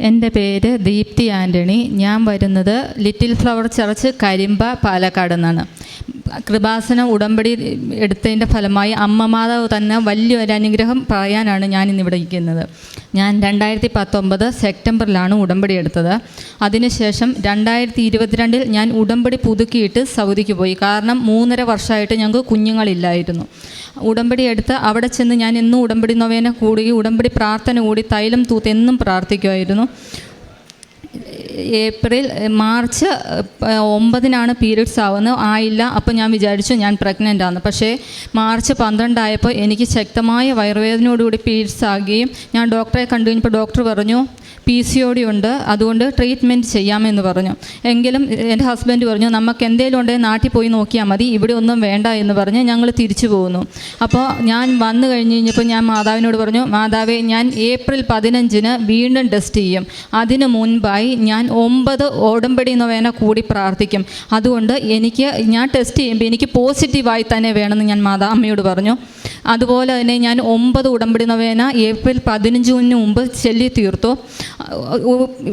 എന്റെ പേര് ദീപ്തി ആന്റണി. ഞാൻ വരുന്നത് little flower church Karimba Palakkad നിന്നാണ്. കൃപാസനം ഉടമ്പടി എടുത്തതിന്റെ ഫലമായി അമ്മമാതാവ് തന്നെ വലിയൊരു അനുഗ്രഹം പറയാനാണ് ഞാൻ ഇന്നിവിടെ ഇരിക്കുന്നത്. ഞാൻ രണ്ടായിരത്തി പത്തൊമ്പത് സെപ്റ്റംബറിലാണ് ഉടമ്പടി എടുത്തത്. അതിനുശേഷം രണ്ടായിരത്തി ഇരുപത്തിരണ്ടിൽ ഞാൻ ഉടമ്പടി പുതുക്കിയിട്ട് സൗദിക്ക് പോയി. കാരണം മൂന്നര വർഷമായിട്ട് ഞങ്ങൾക്ക് കുഞ്ഞുങ്ങളില്ലായിരുന്നു. ഉടമ്പടി എടുത്ത് അവിടെ ചെന്ന് ഞാൻ എന്നും ഉടമ്പടി നൊവേന കൂടി ഉടമ്പടി പ്രാർത്ഥന കൂടി തൈലം തൂത്ത് എന്നും പ്രാർത്ഥിക്കുമായിരുന്നു. ഏപ്രിൽ മാർച്ച് ഒമ്പതിനാണ് പീരീഡ്സ് ആവുന്നത്. ആയില്ല അപ്പോൾ ഞാൻ വിചാരിച്ചു ഞാൻ പ്രഗ്നന്റ് ആണ് പക്ഷേ മാർച്ച് പന്ത്രണ്ടായപ്പോൾ എനിക്ക് ശക്തമായ വയറുവേദനയോടുകൂടി പീരീഡ്സ് ആകുകയും ഞാൻ ഡോക്ടറെ കണ്ടു. കഴിഞ്ഞപ്പോൾ ഡോക്ടർ പറഞ്ഞു പി സി ഒ ഡി ഉണ്ട് അതുകൊണ്ട് ട്രീറ്റ്മെന്റ് ചെയ്യാമെന്ന് പറഞ്ഞു. എങ്കിലും എന്റെ ഹസ്ബൻഡ് പറഞ്ഞു നമുക്ക് എന്തെങ്കിലും ഉണ്ടെങ്കിൽ നാട്ടിൽ പോയി നോക്കിയാൽ മതി. ഇവിടെ ഒന്നും വേണ്ട എന്ന് പറഞ്ഞ് ഞങ്ങൾ തിരിച്ചു പോകുന്നു. അപ്പോൾ ഞാൻ വന്നു കഴിഞ്ഞ് കഴിഞ്ഞപ്പോൾ ഞാൻ മാതാവിനോട് പറഞ്ഞു മാതാവേ ഞാൻ ഏപ്രിൽ പതിനഞ്ചിന് വീണ്ടും ടെസ്റ്റ് ചെയ്യും. അതിനു മുൻപായി ഞാൻ ഒമ്പത് ഓടമ്പടി നൊവേന കൂടി പ്രാർത്ഥിക്കും. അതുകൊണ്ട് എനിക്ക് ഞാൻ ടെസ്റ്റ് ചെയ്യുമ്പോൾ എനിക്ക് പോസിറ്റീവായി തന്നെ വേണമെന്ന് ഞാൻ മാതാ അമ്മയോട് പറഞ്ഞു. അതുപോലെ തന്നെ ഞാൻ ഒമ്പത് ഉടമ്പടി നൊവേന ഏപ്രിൽ പതിനഞ്ചിന് മുമ്പ് ചൊല്ലി തീർത്തു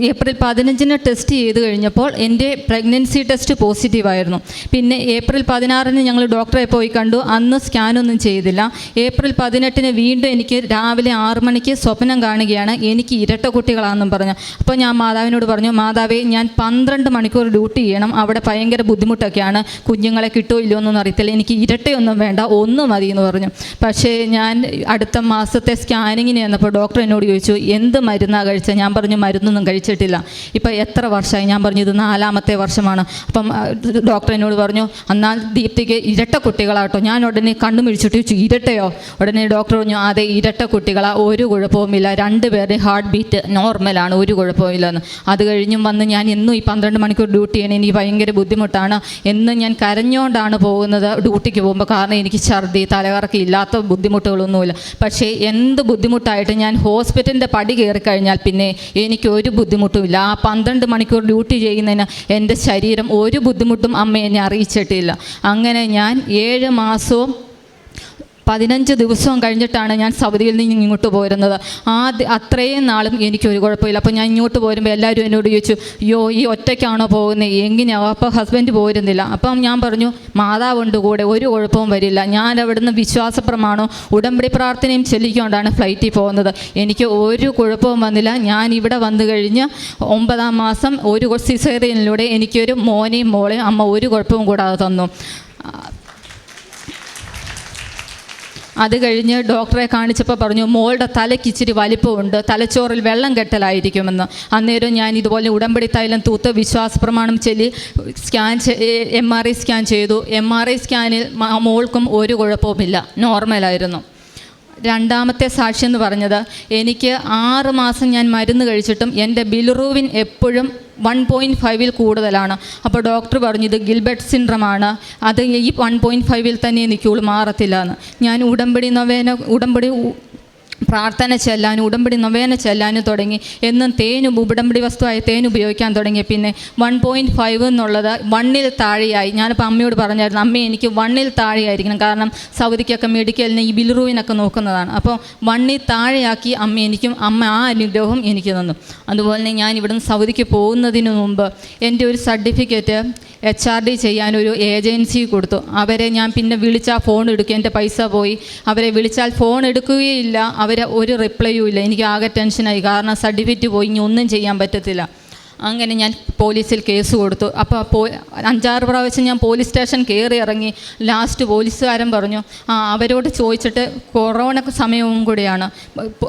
ഏപ്രിൽ പതിനഞ്ചിന് ടെസ്റ്റ് ചെയ്ത് കഴിഞ്ഞപ്പോൾ എന്റെ പ്രഗ്നൻസി ടെസ്റ്റ് പോസിറ്റീവായിരുന്നു പിന്നെ ഏപ്രിൽ പതിനാറിന് ഞങ്ങൾ ഡോക്ടറെ പോയി കണ്ടു. അന്ന് സ്കാനൊന്നും ചെയ്തില്ല. ഏപ്രിൽ പതിനെട്ടിന് വീണ്ടും എനിക്ക് രാവിലെ ആറ് മണിക്ക് സ്വപ്നം കാണുകയാണ്. എനിക്ക് ഇരട്ട കുട്ടികളാണെന്നും പറഞ്ഞു. അപ്പോൾ ഞാൻ മാതാവിനോട് പറഞ്ഞു മാതാവേ ഞാൻ പന്ത്രണ്ട് മണിക്കൂർ ഡ്യൂട്ടി ചെയ്യണം. അവിടെ ഭയങ്കര ബുദ്ധിമുട്ടൊക്കെയാണ്. കുഞ്ഞുങ്ങളെ കിട്ടുമോ ഇല്ലയോ എന്നൊന്നും അറിയത്തില്ല. എനിക്ക് ഇരട്ടയൊന്നും വേണ്ട. ഒന്ന് മതി എന്ന് പറഞ്ഞു. പക്ഷേ ഞാൻ അടുത്ത മാസത്തെ സ്കാനിങ്ങിന് ചെന്നപ്പോൾ ഡോക്ടർ എന്നോട് ചോദിച്ചു എന്ത് മരുന്നാണ് കഴിച്ചത് ഞാൻ പറഞ്ഞു മരുന്നൊന്നും കഴിച്ചിട്ടില്ല. ഇപ്പം എത്ര വർഷമായി? ഞാൻ പറഞ്ഞു ഇത് നാലാമത്തെ വർഷമാണ്. അപ്പം ഡോക്ടർ എന്നോട് പറഞ്ഞു എന്നാൽ ദീപ്തിക്ക് ഇരട്ട കുട്ടികളാട്ടോ. ഞാൻ ഉടനെ കണ്ണു മിഴിച്ചിട്ട് ചോദിച്ചു ഇരട്ടയോ? ഉടനെ ഡോക്ടർ പറഞ്ഞു അതെ ഇരട്ട കുട്ടികളാ. ഒരു കുഴപ്പവുമില്ല രണ്ടുപേരുടെയും ഹാർട്ട് ബീറ്റ് നോർമലാണ് ഒരു കുഴപ്പമില്ലെന്ന് അത് കഴിഞ്ഞും വന്ന് ഞാൻ എന്നും ഈ പന്ത്രണ്ട് മണിക്കൂർ ഡ്യൂട്ടി ചെയ്യണം എനിക്ക് ഭയങ്കര ബുദ്ധിമുട്ടാണ്. എന്ന് ഞാൻ കരഞ്ഞുകൊണ്ടാണ് പോകുന്നത് ഡ്യൂട്ടിക്ക് പോകുമ്പോൾ കാരണം എനിക്ക് ഛർദി തലകറക്കം ഇല്ലാത്ത ബുദ്ധിമുട്ടുകളൊന്നുമില്ല. പക്ഷേ എന്ത് ബുദ്ധിമുട്ടായിട്ട് ഞാൻ ഹോസ്പിറ്റലിന്റെ പടി കയറി കഴിഞ്ഞാൽ പിന്നെ എനിക്ക് ഒരു ബുദ്ധിമുട്ടുമില്ല ആ പന്ത്രണ്ട് മണിക്കൂർ ഡ്യൂട്ടി ചെയ്യുന്നതിന് എന്റെ ശരീരം ഒരു ബുദ്ധിമുട്ടും അമ്മ എന്നെ അറിയിച്ചിട്ടില്ല. അങ്ങനെ ഞാൻ ഏഴ് മാസവും പതിനഞ്ച് ദിവസവും കഴിഞ്ഞിട്ടാണ് ഞാൻ സൗദിയിൽ നിന്ന് ഇങ്ങോട്ട് പോരുന്നത്. ആദ്യ അത്രയും നാളും എനിക്കൊരു കുഴപ്പമില്ല. അപ്പോൾ ഞാൻ ഇങ്ങോട്ട് പോരുമ്പോൾ എല്ലാവരും എന്നോട് ചോദിച്ചു യോ ഈ ഒറ്റയ്ക്കാണോ പോകുന്നത് എങ്ങനെയാവും അപ്പോൾ ഹസ്ബൻഡ് പോരുന്നില്ല. അപ്പം ഞാൻ പറഞ്ഞു മാതാവുണ്ട് കൂടെ ഒരു കുഴപ്പവും വരില്ല. ഞാൻ അവിടുന്ന് വിശ്വാസപ്രമാണോ ഉടമ്പടി പ്രാർത്ഥനയും ചെല്ലിക്കൊണ്ടാണ് ഫ്ലൈറ്റിൽ പോകുന്നത്. എനിക്ക് ഒരു കുഴപ്പവും വന്നില്ല. ഞാൻ ഇവിടെ വന്നു കഴിഞ്ഞ് ഒമ്പതാം മാസം ഒരു സിസേറിയനിലൂടെ എനിക്കൊരു മോനെയും മോളെയും അമ്മ ഒരു കുഴപ്പവും കൂടാതെ തന്നു. അത് കഴിഞ്ഞ് ഡോക്ടറെ കാണിച്ചപ്പോൾ പറഞ്ഞു മോളുടെ തലയ്ക്ക് ഇച്ചിരി വലിപ്പമുണ്ട്. തലച്ചോറിൽ വെള്ളം കെട്ടലായിരിക്കുമെന്ന്. അന്നേരം ഞാൻ ഇതുപോലെ ഉടമ്പടി തൈലം തൂത്ത് വിശ്വാസ പ്രമാണം ചൊല്ലി scan M R I scan ചെയ്തു. എം ആർ ഐ സ്കാനിൽ മോൾക്കും ഒരു കുഴപ്പവുമില്ല. നോർമലായിരുന്നു. രണ്ടാമത്തെ സാക്ഷി എന്ന് പറഞ്ഞത് എനിക്ക് ആറ് മാസം ഞാൻ മരുന്ന് കഴിച്ചിട്ടും എന്റെ ബിലുറൂവിൻ എപ്പോഴും വൺ പോയിന്റ് ഫൈവിൽ കൂടുതലാണ്. അപ്പോൾ ഡോക്ടർ പറഞ്ഞു ഇത് ഗിൽബർട്ട് സിൻഡ്രമാണ് അത് ഈ വൺ പോയിന്റ് ഫൈവിൽ തന്നെ നിൽക്കുള്ളൂ മാറത്തില്ല എന്ന്. ഞാൻ ഉടമ്പടി നവേന ഉടമ്പടി പ്രാർത്ഥന ചെല്ലാനും ഉടമ്പടി നൊവേന ചെല്ലാനും തുടങ്ങി. എന്നും തേനും ഉടമ്പടി വസ്തുവായ തേൻ ഉപയോഗിക്കാൻ തുടങ്ങി. പിന്നെ വൺ പോയിന്റ് ഫൈവ് എന്നുള്ളത് വണ്ണിൽ താഴെയായി. ഞാനിപ്പോൾ അമ്മയോട് പറഞ്ഞായിരുന്നു അമ്മ എനിക്ക് വണ്ണിൽ താഴെയായിരിക്കണം. കാരണം സൗദിക്കൊക്കെ മെഡിക്കലിന് ഈ ബിൽറൂവിനൊക്കെ നോക്കുന്നതാണ്. അപ്പോൾ വണ്ണിൽ താഴെയാക്കി അമ്മ എനിക്കും അമ്മ ആ അനുഗ്രഹം എനിക്ക് തന്നു. അതുപോലെ തന്നെ ഞാൻ ഇവിടുന്ന് സൗദിക്ക് പോകുന്നതിന് മുമ്പ് എന്റെ ഒരു സർട്ടിഫിക്കറ്റ് എച്ച് ആർ ഡി ചെയ്യാനൊരു ഏജൻസി കൊടുത്തു. അവരെ ഞാൻ പിന്നെ വിളിച്ചാൽ ഫോൺ എടുക്കും. എന്റെ പൈസ പോയി. അവരെ വിളിച്ചാൽ ഫോൺ എടുക്കുകയില്ല. അവരെ ഒരു റിപ്ലൈയും ഇല്ല. എനിക്ക് ആകെ ടെൻഷനായി കാരണം സർട്ടിഫിക്കറ്റ് പോയി. ഇനി ഒന്നും ചെയ്യാൻ പറ്റത്തില്ല. അങ്ങനെ ഞാൻ പോലീസിൽ കേസ് കൊടുത്തു. അപ്പോൾ പോ അഞ്ചാറ് പ്രാവശ്യം ഞാൻ പോലീസ് സ്റ്റേഷൻ കയറി ഇറങ്ങി ലാസ്റ്റ് പോലീസുകാരൻ പറഞ്ഞു ആ അവരോട് ചോദിച്ചിട്ട് കൊറോണ സമയവും കൂടിയാണ്.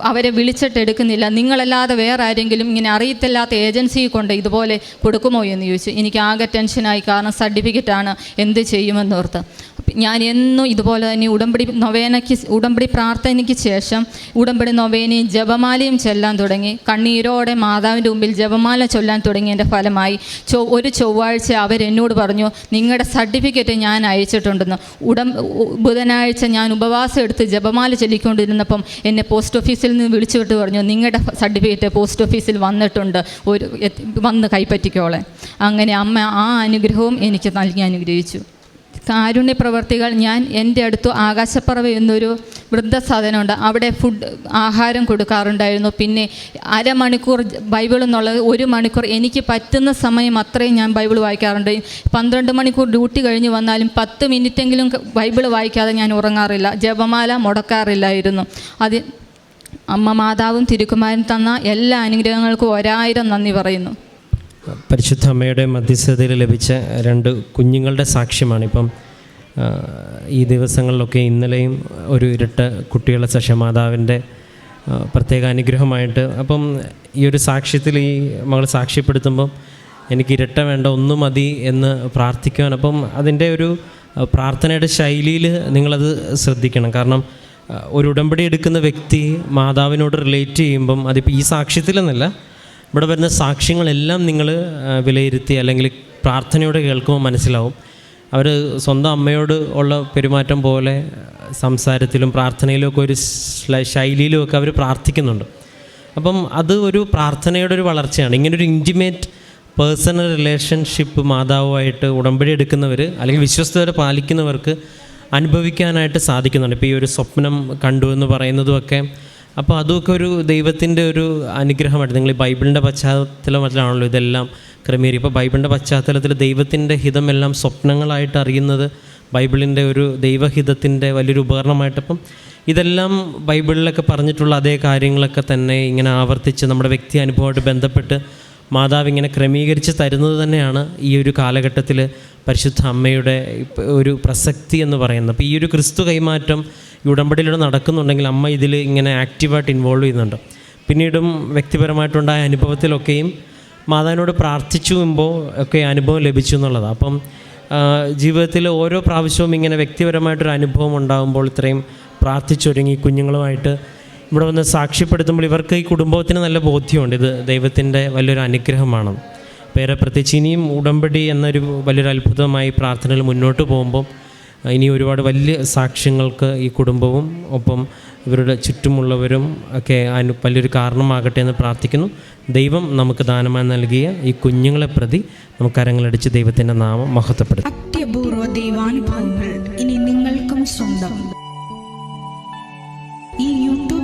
അവരെ വിളിച്ചിട്ട് എടുക്കുന്നില്ല. നിങ്ങളല്ലാതെ വേറെ ആരെങ്കിലും ഇങ്ങനെ അറിയത്തില്ലാത്ത ഏജൻസി കൊണ്ട് ഇതുപോലെ കൊടുക്കുമോ? എന്ന് ചോദിച്ചു. എനിക്ക് ആകെ ടെൻഷനായി കാരണം സർട്ടിഫിക്കറ്റാണ് എന്ത് ചെയ്യുമെന്നോർത്ത് ഞാൻ എന്നും ഇതുപോലെ തന്നെ ഉടമ്പടി നൊവേനയ്ക്ക് ഉടമ്പടി പ്രാർത്ഥനയ്ക്ക് ശേഷം ഉടമ്പടി നൊവേനയും ജപമാലയും ചൊല്ലാൻ തുടങ്ങി. കണ്ണീരോടെ മാതാവിന്റെ മുമ്പിൽ ജപമാല ചൊല്ലാൻ തുടങ്ങിയതിന്റെ ഫലമായി ചൊ ഒരു ചൊവ്വാഴ്ച അവരെന്നോട് പറഞ്ഞു നിങ്ങളുടെ സർട്ടിഫിക്കറ്റ് ഞാൻ അയച്ചിട്ടുണ്ടെന്ന്. ഉടം ബുധനാഴ്ച ഞാൻ ഉപവാസം എടുത്ത് ജപമാല ചൊല്ലിക്കൊണ്ടിരുന്നപ്പം എന്നെ പോസ്റ്റ് ഓഫീസിൽ നിന്ന് വിളിച്ചു വിട്ട് പറഞ്ഞു നിങ്ങളുടെ സർട്ടിഫിക്കറ്റ് പോസ്റ്റ് ഓഫീസിൽ വന്നിട്ടുണ്ട്. ഒരു വന്ന് കൈപ്പറ്റിക്കോളെ. അങ്ങനെ അമ്മ ആ അനുഗ്രഹവും എനിക്ക് നൽകി അനുഗ്രഹിച്ചു. കാരുണ്യ പ്രവർത്തികൾ ഞാൻ എന്റെ അടുത്ത് ആകാശപ്പറവ് എന്നൊരു വൃദ്ധസാധനമുണ്ട്. അവിടെ ഫുഡ് ആഹാരം കൊടുക്കാറുണ്ടായിരുന്നു. പിന്നെ അരമണിക്കൂർ ബൈബിൾ എന്നുള്ളത് ഒരു മണിക്കൂർ എനിക്ക് പറ്റുന്ന സമയം അത്രയും ഞാൻ ബൈബിൾ വായിക്കാറുണ്ട്. പന്ത്രണ്ട് മണിക്കൂർ ഡ്യൂട്ടി കഴിഞ്ഞ് വന്നാലും പത്ത് മിനിറ്റെങ്കിലും ബൈബിൾ വായിക്കാതെ ഞാൻ ഉറങ്ങാറില്ല. ജപമാല മുടക്കാറില്ലായിരുന്നു. അത് അമ്മ മാതാവും തിരുക്കുമാരൻ തന്ന എല്ലാ അനുഗ്രഹങ്ങൾക്കും ഒരായിരം നന്ദി പറയുന്നു. പരിശുദ്ധ അമ്മയുടെ മധ്യസ്ഥതയിൽ ലഭിച്ച രണ്ട് കുഞ്ഞുങ്ങളുടെ സാക്ഷ്യമാണ്. ഇപ്പം ഈ ദിവസങ്ങളിലൊക്കെ ഇന്നലെയും ഒരു ഇരട്ട കുട്ടികളെ സശ മാതാവിന്റെ പ്രത്യേക അനുഗ്രഹമായിട്ട്. അപ്പം ഈ ഒരു സാക്ഷ്യത്തിൽ ഈ മകൾ സാക്ഷ്യപ്പെടുത്തുമ്പം എനിക്ക് ഇരട്ട വേണ്ട ഒന്നും മതി എന്ന് പ്രാർത്ഥിക്കുവാൻ. അപ്പം അതിന്റെ ഒരു പ്രാർത്ഥനയുടെ ശൈലിയിൽ നിങ്ങളത് ശ്രദ്ധിക്കണം. കാരണം ഒരു ഉടമ്പടി എടുക്കുന്ന വ്യക്തി മാതാവിനോട് റിലേറ്റ് ചെയ്യുമ്പം അതിപ്പോൾ ഈ സാക്ഷ്യത്തിലെന്നല്ല ഇവിടെ വരുന്ന സാക്ഷ്യങ്ങളെല്ലാം നിങ്ങൾ വിലയിരുത്തി അല്ലെങ്കിൽ പ്രാർത്ഥനയോടെ കേൾക്കുമ്പോൾ മനസ്സിലാവും. അവർ സ്വന്തം അമ്മയോട് ഉള്ള പെരുമാറ്റം പോലെ സംസാരത്തിലും പ്രാർത്ഥനയിലും ഒക്കെ ഒരു ശ്ല- ശൈലിയിലും ഒക്കെ അവർ പ്രാർത്ഥിക്കുന്നുണ്ട്. അപ്പം അത് ഒരു പ്രാർത്ഥനയുടെ ഒരു വളർച്ചയാണ്. ഇങ്ങനൊരു ഇന്റിമേറ്റ് പേഴ്സണൽ റിലേഷൻഷിപ്പ് മാതാവുമായിട്ട് ഉടമ്പടി എടുക്കുന്നവർ അല്ലെങ്കിൽ വിശ്വസ്തരെ പാലിക്കുന്നവർക്ക് അനുഭവിക്കാനായിട്ട് സാധിക്കുന്നുണ്ട്. ഇപ്പോൾ ഈ ഒരു സ്വപ്നം കണ്ടു എന്ന് പറയുന്നതുമൊക്കെ അപ്പോൾ അതൊക്കെ ഒരു ദൈവത്തിന്റെ ഒരു അനുഗ്രഹമായിട്ട്. നിങ്ങൾ ഈ ബൈബിളിന്റെ പശ്ചാത്തലം മറ്റാണല്ലോ ഇതെല്ലാം ക്രമീകരി. ഇപ്പോൾ ബൈബിളിന്റെ പശ്ചാത്തലത്തിൽ ദൈവത്തിന്റെ ഹിതമെല്ലാം സ്വപ്നങ്ങളായിട്ട് അറിയുന്നത് ബൈബിളിന്റെ ഒരു ദൈവഹിതത്തിന്റെ വലിയൊരു ഉപകരണമായിട്ടപ്പം ഇതെല്ലാം ബൈബിളിലൊക്കെ പറഞ്ഞിട്ടുള്ള അതേ കാര്യങ്ങളൊക്കെ തന്നെ ഇങ്ങനെ ആവർത്തിച്ച് നമ്മുടെ വ്യക്തി അനുഭവമായിട്ട് ബന്ധപ്പെട്ട് മാതാവ് ഇങ്ങനെ ക്രമീകരിച്ച് തരുന്നത് തന്നെയാണ് ഈ ഒരു കാലഘട്ടത്തിൽ പരിശുദ്ധ അമ്മയുടെ ഒരു പ്രസക്തി എന്ന് പറയുന്നത്. അപ്പോൾ ഈ ഒരു ക്രിസ്തു കൈമാറ്റം ഈ ഉടമ്പടിയിലൂടെ നടക്കുന്നുണ്ടെങ്കിൽ അമ്മ ഇതിൽ ഇങ്ങനെ ആക്റ്റീവായിട്ട് ഇൻവോൾവ് ചെയ്യുന്നുണ്ട്. പിന്നീടും വ്യക്തിപരമായിട്ടുണ്ടായ അനുഭവത്തിലൊക്കെയും മാതാവിനോട് പ്രാർത്ഥിച്ചുമ്പോൾ ഒക്കെ അനുഭവം ലഭിച്ചു എന്നുള്ളതാണ് അപ്പം ജീവിതത്തിൽ ഓരോ പ്രാവശ്യവും ഇങ്ങനെ വ്യക്തിപരമായിട്ടൊരു അനുഭവം ഉണ്ടാകുമ്പോൾ ഇത്രയും പ്രാർത്ഥിച്ചൊരുങ്ങി കുഞ്ഞുങ്ങളുമായിട്ട് ഇവിടെ വന്ന് സാക്ഷ്യപ്പെടുത്തുമ്പോൾ ഇവർക്ക് ഈ കുടുംബത്തിന് നല്ല ബോധ്യമുണ്ട്. ഇത് ദൈവത്തിന്റെ വലിയൊരു അനുഗ്രഹമാണ്. പേരെ പ്രത്യേകിച്ച് ഇനിയും ഉടമ്പടി എന്നൊരു വലിയൊരു അത്ഭുതമായി പ്രാർത്ഥനയിൽ മുന്നോട്ട് പോകുമ്പോൾ ഇനി ഒരുപാട് വലിയ സാക്ഷ്യങ്ങൾക്ക് ഈ കുടുംബവും ഒപ്പം ഇവരുടെ ചുറ്റുമുള്ളവരും ഒക്കെ അതിന് വലിയൊരു കാരണമാകട്ടെ എന്ന് പ്രാർത്ഥിക്കുന്നു. ദൈവം നമുക്ക് ദാനമായി നൽകിയ ഈ കുഞ്ഞുങ്ങളെ പ്രതി നമുക്ക് കരങ്ങളടിച്ച് ദൈവത്തിന്റെ നാമം മഹത്വപ്പെടുത്തും. ഇനി നിങ്ങൾക്കും ഈ